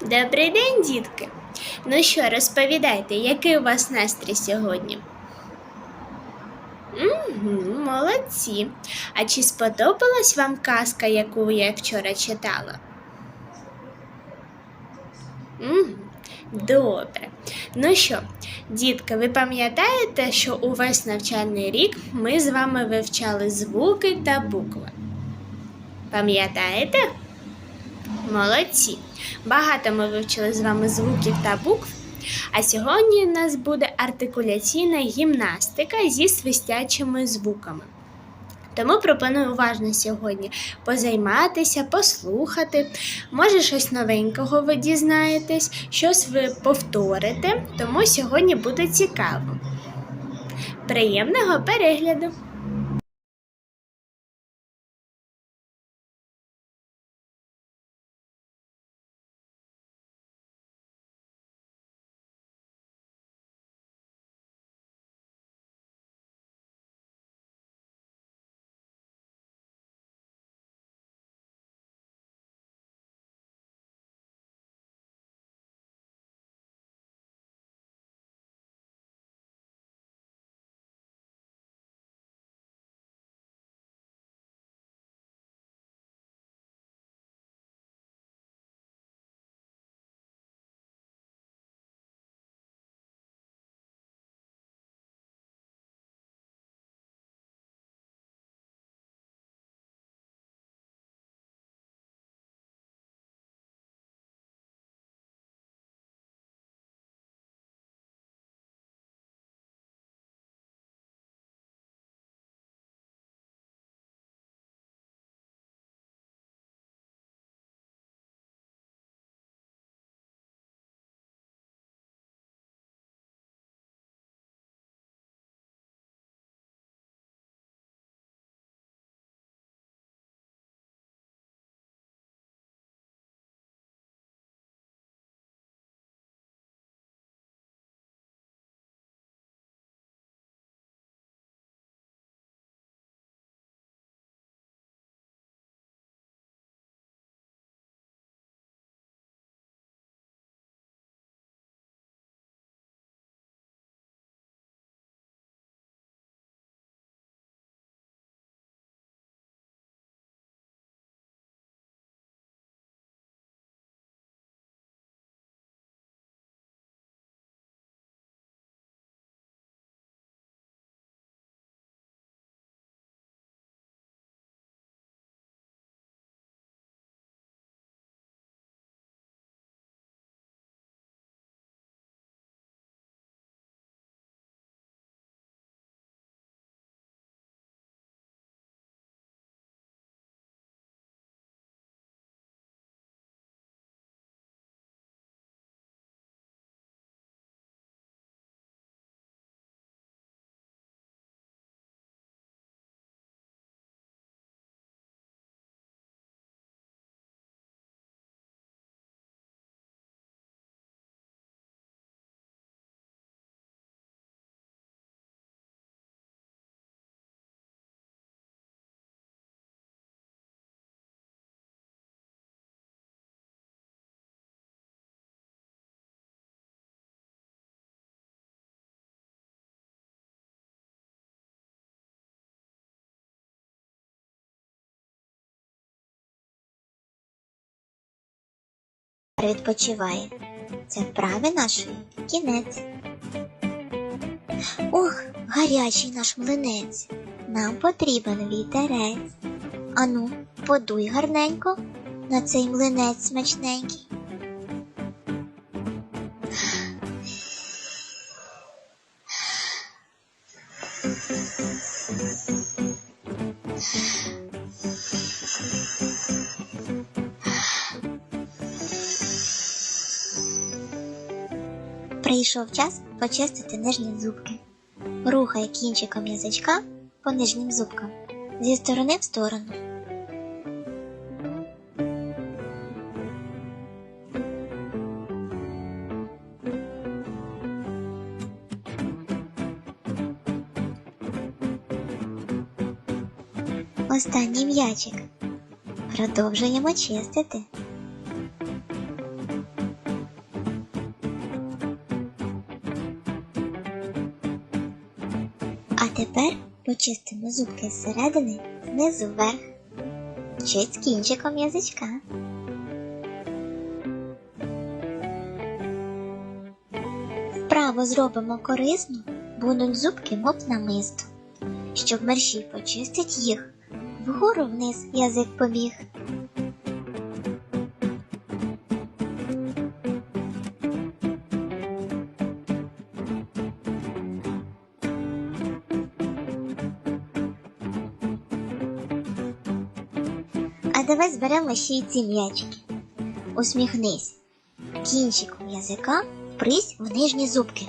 Добрий день, дітки. Ну що, розповідайте, який у вас настрій сьогодні? Угу, молодці. А чи сподобалась вам казка, яку я вчора читала? Угу, добре. Ну що, дітки, ви пам'ятаєте, що увесь навчальний рік ми з вами вивчали звуки та букви? Пам'ятаєте? Молодці! Багато ми вивчили з вами звуків та букв. А сьогодні у нас буде артикуляційна гімнастика зі свистячими звуками. Тому пропоную уважно сьогодні позайматися, послухати. Може, щось новенького ви дізнаєтесь, щось ви повторите, тому сьогодні буде цікаво. Приємного перегляду! Відпочиває. Це вправи нашої кінець. Ох, гарячий наш млинець. Нам потрібен вітерець. Ану, подуй гарненько на цей млинець смачненький. Прийшов час почистити нижні зубки. Рухай кінчиком язичка по нижнім зубкам зі сторони в сторону. Останній м'ячик. Продовжуємо чистити. Тепер почистимо зубки зсередини знизу вверх. Чуть кінчиком язичка. Вправо зробимо корисну, будуть зубки мов намисто. Щоб мерщій почистить їх, вгору вниз язик побіг. Давай зберемо ще й ці м'ячики. Усміхнись. Кінчиком язика впрись в нижні зубки,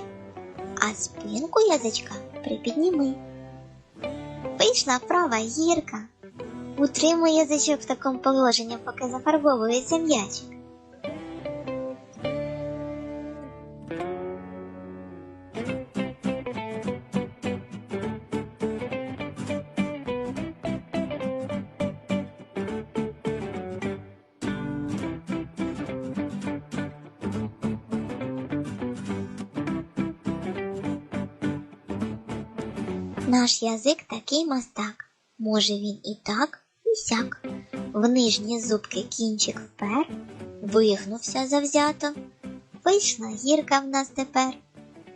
а спинку язичка припідніми. Вийшла вправа гірка. Утримуй язичок в такому положенні, поки зафарбовується м'ячик. Наш язик такий мастак. Може він і так, і сяк. В нижні зубки кінчик впер, вигнувся завзято. Вийшла гірка в нас тепер.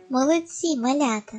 Молодці, малята.